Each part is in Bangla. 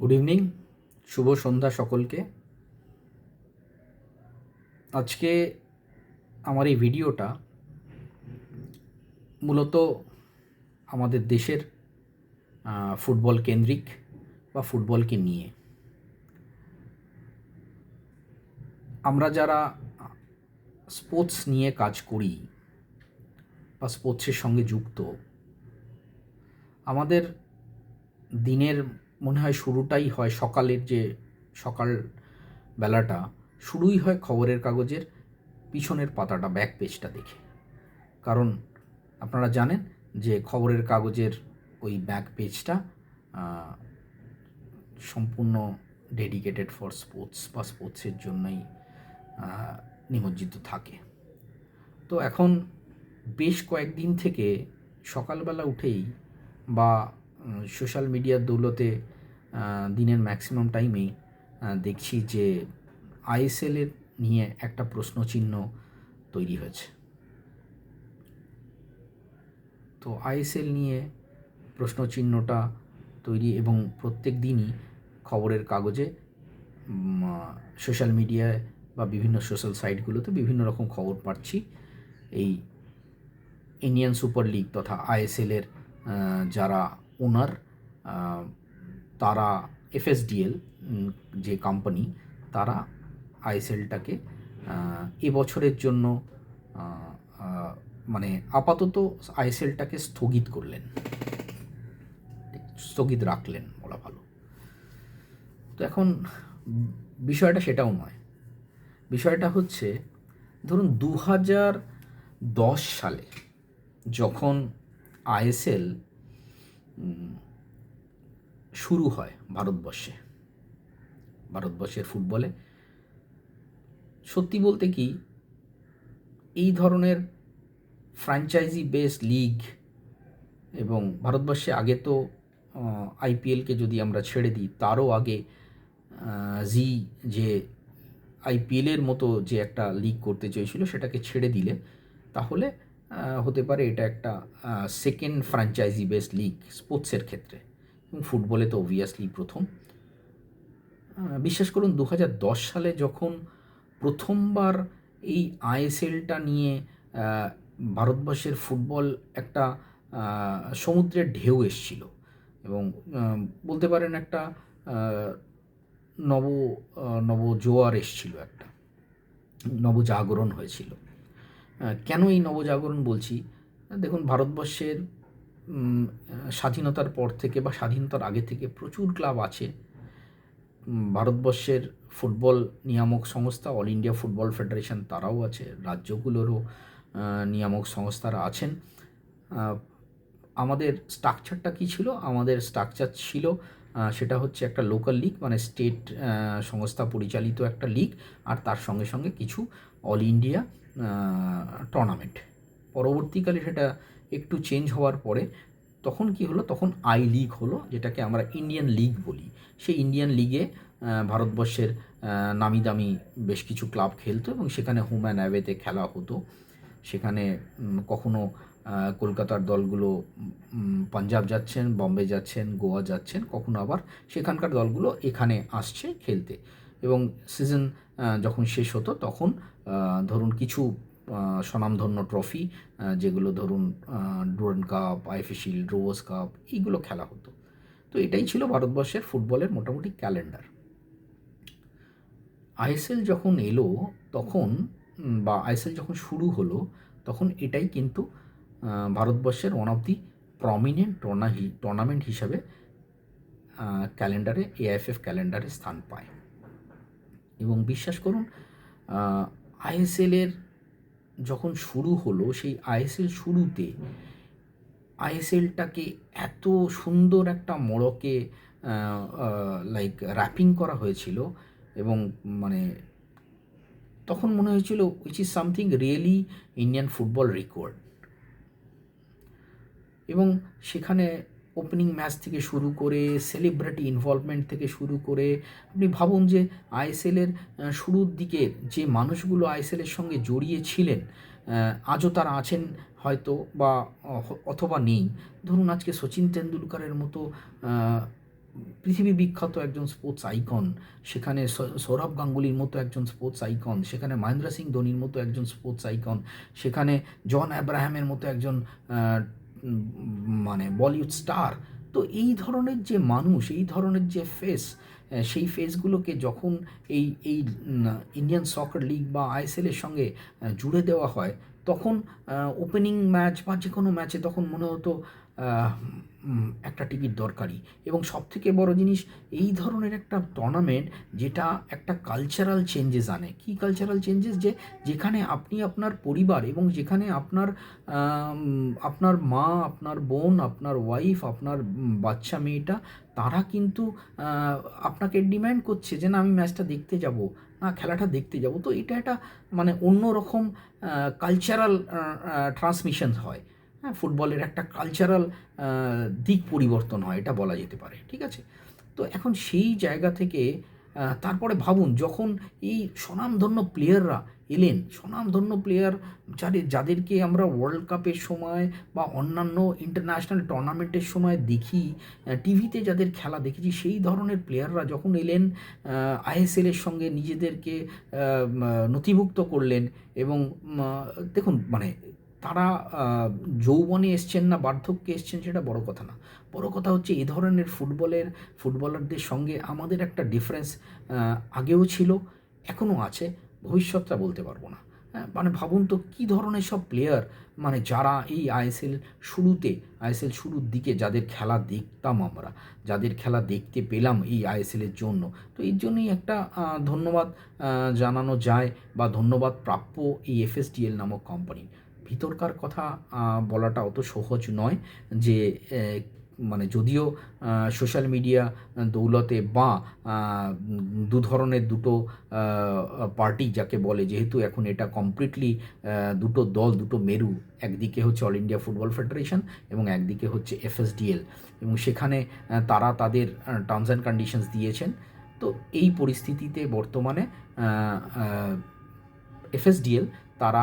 গুড ইভিনিং শুভ সন্ধ্যা সকলকে। আজকে আমার এই ভিডিওটা মূলত আমাদের দেশের ফুটবল কেন্দ্রিক বা ফুটবলকে নিয়ে। আমরা যারা স্পোর্টস নিয়ে কাজ করি বা স্পোর্টসের সঙ্গে যুক্ত, আমাদের দিনের মনে হয় শুরুটাই হয় সকালের যে সকাল বেলাটা, শুরুই হয় খবরের কাগজের পিছনের পাতাটা ব্যাক পেজটা দেখে। কারণ আপনারা জানেন যে খবরের কাগজের ওই ব্যাক পেজটা সম্পূর্ণ ডেডিকেটেড ফর স্পোর্টস বা স্পোর্টসের জন্যই নিমজ্জিত থাকে। তো এখন বেশ কয়েকদিন থেকে সকালবেলা উঠেই বা সোশ্যাল মিডিয়ার দৌলতে দিনের ম্যাক্সিমাম টাইমেই দেখছি যে আইএসএলের নিয়ে একটা প্রশ্নচিহ্ন তৈরি হয়েছে। তো আইএসএল নিয়ে প্রশ্নচিহ্নটা তৈরি এবং প্রত্যেক দিনই খবরের কাগজে সোশ্যাল মিডিয়ায় বা বিভিন্ন সোশ্যাল সাইটগুলোতে বিভিন্ন রকম খবর পাচ্ছি। এই ইন্ডিয়ান সুপার লিগ তথা আইএসএলের যারা ওনার তারা এফএসডিএল যে কোম্পানি তারা আইএসএলটাকে এবছরের জন্য মানে আপাতত আইএসএলটাকে স্থগিত করলেন। স্থগিত রাখলেন বলা ভালো। তো এখন বিষয়টা সেটাও নয়। বিষয়টা হচ্ছে, ধরুন দু হাজার দশ সালে যখন আইএসএল শুরু হয় ভারতবর্ষে। ভারতবর্ষের ফুটবলে। সত্যি বলতে কি, এই ধরনের ফ্র্যাঞ্চাইজি বেস লিগ এবং ভারতবর্ষে আগে তো আইপিএলকে যদি আমরা ছেড়ে দিই, তারও আগে জি যে আইপিএলের মতো যে একটা লিগ করতে চেয়েছিল, সেটাকে ছেড়ে দিলে, তাহলে হতে পারে এটা একটা সেকেন্ড ফ্র্যাঞ্চাইজি বেস লিগ স্পোর্টসের ক্ষেত্রে। এবং ফুটবলে তো অবভিয়াসলি প্রথম। বিশ্বাস করুন দু হাজার দশ সালে যখন প্রথমবার এই আইএসএলটা নিয়ে ভারতবর্ষের ফুটবল একটা সমুদ্রের ঢেউ এসছিল। এবং বলতে পারেন একটা নব আহ, নবজোয়ার এসছিল একটা নবজাগরণ হয়েছিল। কেন এই নবজাগরণ বলছি? দেখুন, ভারতবর্ষের স্বাধীনতার পর থেকে বা স্বাধীনতার আগে থেকে প্রচুর ক্লাব আছে। ভারতবর্ষের ফুটবল নিয়ামক সংস্থা, অল ইন্ডিয়া ফুটবল ফেডারেশন তারাও আছে, রাজ্যগুলোরও নিয়ামক সংস্থারা আছেন। আমাদের স্ট্রাকচারটা কী ছিল? আমাদের স্ট্রাকচার ছিল সেটা হচ্ছে একটা লোকাল লিগ মানে স্টেট সংস্থা পরিচালিত একটা লিগ, আর তার সঙ্গে সঙ্গে কিছু অল ইন্ডিয়া টুর্নামেন্ট পরবর্তীকালে সেটা একটু চেঞ্জ হওয়ার পরে তখন কি হলো? তখন আই লিগ হলো, যেটাকে আমরা ইন্ডিয়ান লিগ বলি। সেই ইন্ডিয়ান লিগে ভারতবর্ষের নামি দামি বেশ কিছু ক্লাব খেলতো এবং সেখানে হোম অ্যান্ড অ্যাওয়েতে খেলা হতো। সেখানে কখনো কলকাতার দলগুলো পাঞ্জাব যাচ্ছেন, বম্বে যাচ্ছেন, গোয়া যাচ্ছেন, কখনো আবার সেখানকার দলগুলো এখানে আসছে খেলতে। এবং সিজন যখন শেষ হতো তখন ধরুন কিছু স্বনামধন্য ট্রফি যেগুলো ধরুন ডুরান কাপ আইএফএ শিল্ড রোজ কাপ এইগুলো খেলা হতো। তো এটাই ছিল ভারতবর্ষের ফুটবলের মোটামুটি ক্যালেন্ডার আইএসএল যখন এলো তখন বা আইএসএল যখন শুরু হলো তখন এটাই কিন্তু ভারতবর্ষের ওয়ান অফ দি প্রমিনেন্ট টর্না টুর্নামেন্ট হিসাবে ক্যালেন্ডারে এআইএফএফ ক্যালেন্ডারে স্থান পায়। এবং বিশ্বাস করুন আইএসএলের যখন শুরু হলো, সেই আইএসএল শুরুতে আইএসএলটাকে এত সুন্দর একটা মোড়কে লাইক র্যাপিং করা হয়েছিল এবং মানে তখন মনে হয়েছিল which is something really Indian football record এবং সেখানে ওপেনিং ম্যাচ থেকে শুরু করে সেলিব্রিটি ইনভলভমেন্ট থেকে শুরু করে, আপনি ভাবুন যে আইএসএলের শুরুর দিকে যে মানুষগুলো আইএসএলের সঙ্গে জড়িয়ে ছিলেন আজও তারা আছেন হয়তো বা অথবা নেই। ধরুন আজকে সচিন তেন্ডুলকারের মতো পৃথিবী বিখ্যাত একজন স্পোর্টস আইকন সেখানে সৌরভ গাঙ্গুলির মতো একজন স্পোর্টস আইকন সেখানে মহেন্দ্র সিং ধোনির মতো একজন স্পোর্টস আইকন সেখানে জন অ্যাব্রাহামের মতো একজন মানে বলিউড স্টার তো এই ধরনের যে মানুষ, এই ধরনের যে ফেস সেই ফেসগুলোকে যখন এই এই ইন্ডিয়ান সকার লিগ বা আইএসএলের সঙ্গে জুড়ে দেওয়া হয় তখন ওপেনিং ম্যাচ বা যে কোনো ম্যাচে তখন মনে হতো একটা টিকিট দরকারি এবং সবথেকে বড় জিনিস, এই ধরনের একটা টুর্নামেন্ট যেটা একটা কালচারাল চেঞ্জেস আনে। কী কালচারাল চেঞ্জেস যে যেখানে আপনি আপনার পরিবার এবং যেখানে আপনার আপনার মা, আপনার বোন, আপনার ওয়াইফ আপনার বাচ্চা মেয়েটা তারা কিন্তু আপনাকে ডিম্যান্ড করছে যে না, আমি ম্যাচটা দেখতে যাব, না, খেলাটা দেখতে যাব। তো এটা একটা মানে অন্যরকম কালচারাল ট্রান্সমিশন হয়। হ্যাঁ ফুটবলের একটা কালচারাল দিক পরিবর্তন হয়, এটা বলা যেতে পারে, ঠিক আছে? তো এখন সেই জায়গা থেকে তারপরে ভাবুন, যখন এই স্বনামধন্য প্লেয়াররা এলেন স্বনামধন্য প্লেয়ার যাদের যাদেরকে আমরা ওয়ার্ল্ড কাপের সময় বা অন্যান্য ইন্টারন্যাশনাল টুর্নামেন্টের সময় দেখি টিভিতে যাদের খেলা দেখেছি, সেই ধরনের প্লেয়াররা যখন এলেন আইএসএলের সঙ্গে নিজেদেরকে নথিভুক্ত করলেন এবং দেখুন মানে তারা যৌবনে এসছেন না, বার্ধক্যে এসছেন, সেটা বড় কথা না। বড় কথা হচ্ছে এ ধরনের ফুটবলের, ফুটবলারদের সঙ্গে আমাদের একটা ডিফারেন্স আগেও ছিল, এখনও আছে। ভবিষ্যৎটা বলতে পারব না। হ্যাঁ, মানে ভাবুন তো কী ধরনের সব প্লেয়ার মানে যারা এই আইএসএল শুরুতে আইএসএল শুরুর দিকে যাদের খেলা দেখতাম আমরা যাদের খেলা দেখতে পেলাম এই আইএসএলের জন্য তো এর জন্যই একটা ধন্যবাদ জানানো যায় বা ধন্যবাদ প্রাপ্য এই এফএসডিএল নামক কোম্পানি ভিতরকার কথা বলাটা অত সহজ নয় যে মানে যদিও সোশ্যাল মিডিয়া দৌলতে বা দু ধরনের দুটো পার্টি যাকে বলে, যেহেতু এখন এটা কমপ্লিটলি দুটো দল, দুটো মেরু, একদিকে হচ্ছে অল ইন্ডিয়া ফুটবল ফেডারেশন এবং একদিকে হচ্ছে এফএসডিএল এবং সেখানে তারা তাদের টার্মস অ্যান্ড কন্ডিশনস দিয়েছেন। তো এই পরিস্থিতিতে বর্তমানে এফএসডিএল তারা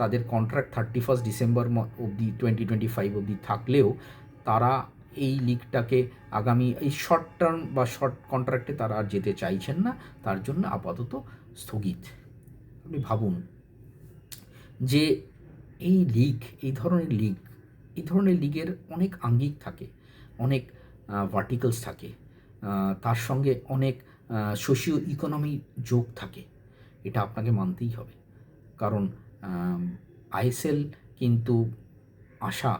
তাদের কন্ট্রাক্ট থার্টি ফার্স্ট ডিসেম্বর অবধি টোয়েন্টি টোয়েন্টি ফাইভ অবধি থাকলেও তারা এই লিগটাকে আগামী, এই শর্ট টার্ম বা শর্ট কন্ট্রাক্টে তারা আর যেতে চাইছেন না, তার জন্য আপাতত স্থগিত। আপনি ভাবুন যে এই লিগ এই ধরনের লিগ এই ধরনের লিগের অনেক আঙ্গিক থাকে, অনেক ভার্টিকেলস থাকে তার সঙ্গে অনেক সোশিও ইকোনমি যোগ থাকে, এটা আপনাকে মানতেই হবে। কারণ আইএসএল কিন্তু আশা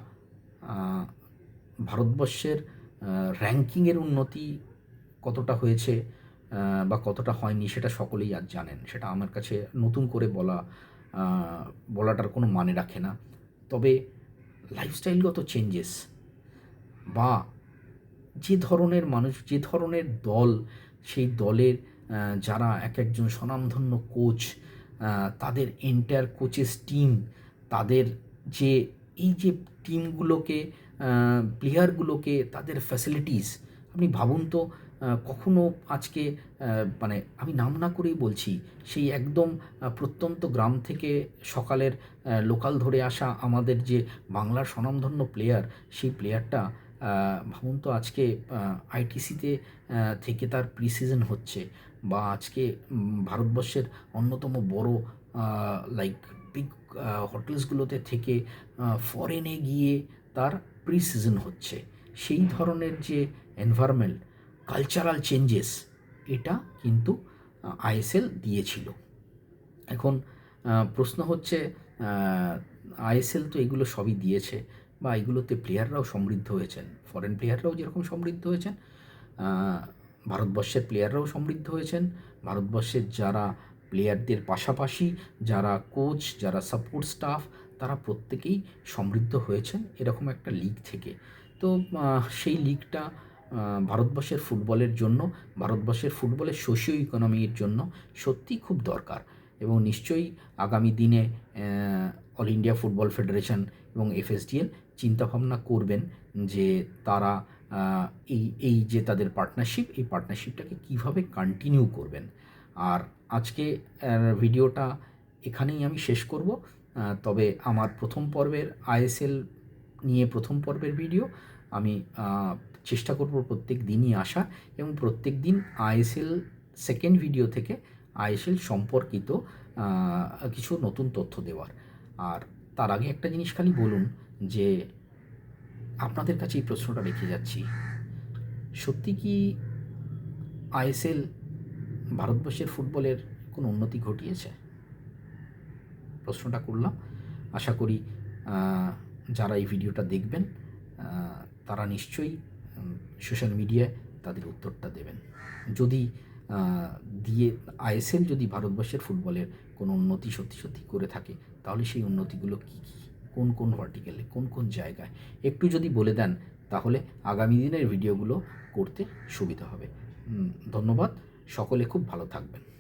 ভারতবর্ষের র্যাঙ্কিংয়ের উন্নতি কতটা হয়েছে বা কতটা হয়নি সেটা সকলেই আজ জানেন। সেটা আমার কাছে নতুন করে বলা বলাটার কোনো মানে রাখে না। তবে লাইফস্টাইলগত চেঞ্জেস বা যে ধরনের মানুষ, যে ধরনের দল, সেই দলের যারা এক একজন স্বনামধন্য কোচ তাদের এন্টায়ার কোচেস টিম তাদের যে, এই যে টিমগুলোকে প্লেয়ারগুলোকে তাদের ফ্যাসিলিটিস আপনি ভাবুন তো কখনো আজকে মানে আমি নাম না করেই বলছি, সেই একদম প্রত্যন্ত গ্রাম থেকে সকালের লোকাল ধরে আসা আমাদের যে বাংলার স্বনামধন্য প্লেয়ার সেই প্লেয়ারটা ভাবুন তো আজকে আইটিসিতে থেকে তার প্রি সিজন হচ্ছে বা আজকে ভারতবর্ষের অন্যতম বড় লাইক বিগ হোটেলসগুলোতে থেকে ফরেনে গিয়ে তার প্রি সিজন হচ্ছে। সেই ধরনের যে এনভায়রনমেন্ট কালচারাল চেঞ্জেস এটা কিন্তু আইএসএল দিয়েছিল। এখন প্রশ্ন হচ্ছে আইএসএল তো এগুলো সবই দিয়েছে। বা এগুলোতে প্লেয়াররাও সমৃদ্ধ হয়েছেন। ফরেন প্লেয়াররাও যেরকম সমৃদ্ধ হয়েছেন ভারতবর্ষের প্লেয়াররাও সমৃদ্ধ হয়েছেন। ভারতবর্ষের যারা প্লেয়ারদের পাশাপাশি, যারা কোচ যারা সাপোর্ট স্টাফ তারা প্রত্যেকেই সমৃদ্ধ হয়েছেন এরকম একটা লিগ থেকে। তো সেই লিগটা ভারতবর্ষের ফুটবলের জন্য, ভারতবর্ষের ফুটবলের সোশিও ইকোনমির জন্য সত্যিই খুব দরকার। এবং নিশ্চয়ই আগামী দিনে অল ইন্ডিয়া ফুটবল ফেডারেশন এবং এফএসডিএল চিন্তাভাবনা করবেন যে তারা এই এই যে তাদের পার্টনারশিপ এই পার্টনারশিপটাকে কীভাবে কন্টিনিউ করবেন। আর আজকে ভিডিওটা এখানেই আমি শেষ করব। তবে আমার প্রথম পর্বের আইএসএল নিয়ে প্রথম পর্বের ভিডিও আমি চেষ্টা করব প্রত্যেক দিনই আসা এবং প্রত্যেক দিন আইএসএল সেকেন্ড ভিডিও থেকে আইএসএল সম্পর্কিত কিছু নতুন তথ্য দেওয়ার। আর তার আগে একটা জিনিস খালি বলুন যে আপনাদের কাছে এই প্রশ্নটা রেখে যাচ্ছি। সত্যি কি আইএসএল ভারতবর্ষের ফুটবলের কোনো উন্নতি ঘটিয়েছে? প্রশ্নটা করলাম। আশা করি যারা এই ভিডিওটা দেখবেন তারা নিশ্চয়ই সোশ্যাল মিডিয়ায় তাদের উত্তরটা দেবেন। যদি দিয়ে আইএসএল যদি ভারতবর্ষের ফুটবলের কোনো উন্নতি সত্যি সত্যি করে থাকে, তাহলে সেই উন্নতিগুলো কী কী? কোন কোন ভার্টিক্যালে কোন কোন জায়গায়। একটু যদি বলে দেন, তাহলে আগামী দিনের ভিডিওগুলো করতে সুবিধা হবে। ধন্যবাদ। সকলে খুব ভালো থাকবেন।